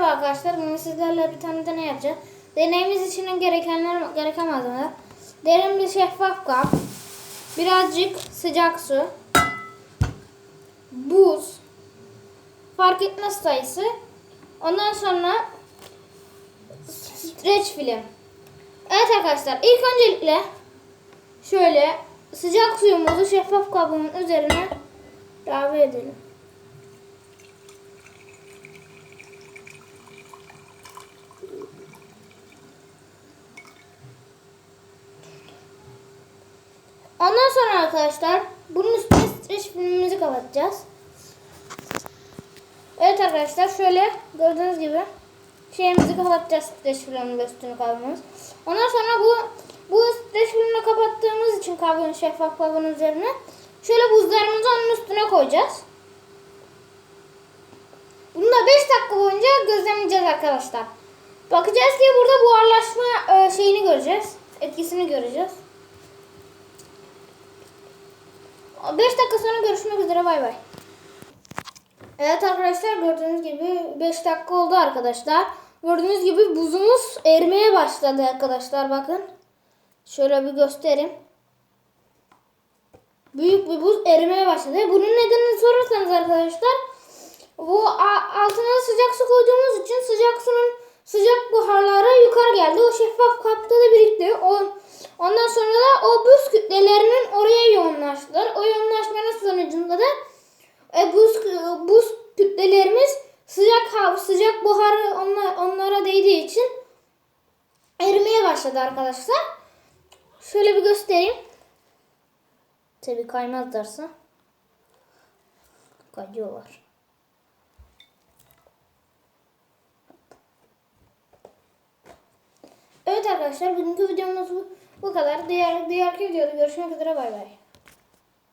merhaba arkadaşlar. Bugün sizlerle bir tane deney yapacağız. Deneyimiz için gerekenler gereken malzemeler. Derin bir şeffaf kap, birazcık sıcak su, buz, fark etmez sayısı. Ondan sonra streç film. Evet arkadaşlar ilk öncelikle şöyle sıcak suyumuzu şeffaf kabın üzerine ilave edelim. Ondan sonra arkadaşlar bunun üstüne streç filmimizi kapatacağız. Evet arkadaşlar şöyle gördüğünüz gibi şeyimizi kapatacağız streç filminin üstünü kabuğumuz. Ondan sonra bu bu streç filmini kapattığımız için kabuğun şeffaf kabuğun üzerine şöyle buzlarımızı onun üstüne koyacağız. Bunu da 5 dakika boyunca gözlemleyeceğiz arkadaşlar. Bakacağız ki burada buharlaşma e, şeyini göreceğiz. Etkisini göreceğiz. 5 dakika sonra görüşmek üzere bay bay. Evet arkadaşlar gördüğünüz gibi 5 dakika oldu arkadaşlar. Gördüğünüz gibi buzumuz erimeye başladı arkadaşlar bakın. Şöyle bir göstereyim. Büyük bir buz erimeye başladı. Bunun nedenini sorarsanız arkadaşlar bu altına sıcak su koyduğumuz için sıcak sunun sıcak buharları yukarı geldi. O şeffaf kapta da birikti. Ondan sonra da o buz kütlelerinin oraya yoğunlaştılar. O yoğunlaşmanın sonucunda da e, buz buz kütlelerimiz sıcak hava, sıcak buharı onlar, onlara değdiği için erimeye başladı arkadaşlar. Şöyle bir göstereyim. Tabii kaymazlarsa. Kayıyorlar. Evet arkadaşlar bugünkü videomuz bu, bu kadar. Diğer diğer videoda görüşmek üzere bay bay.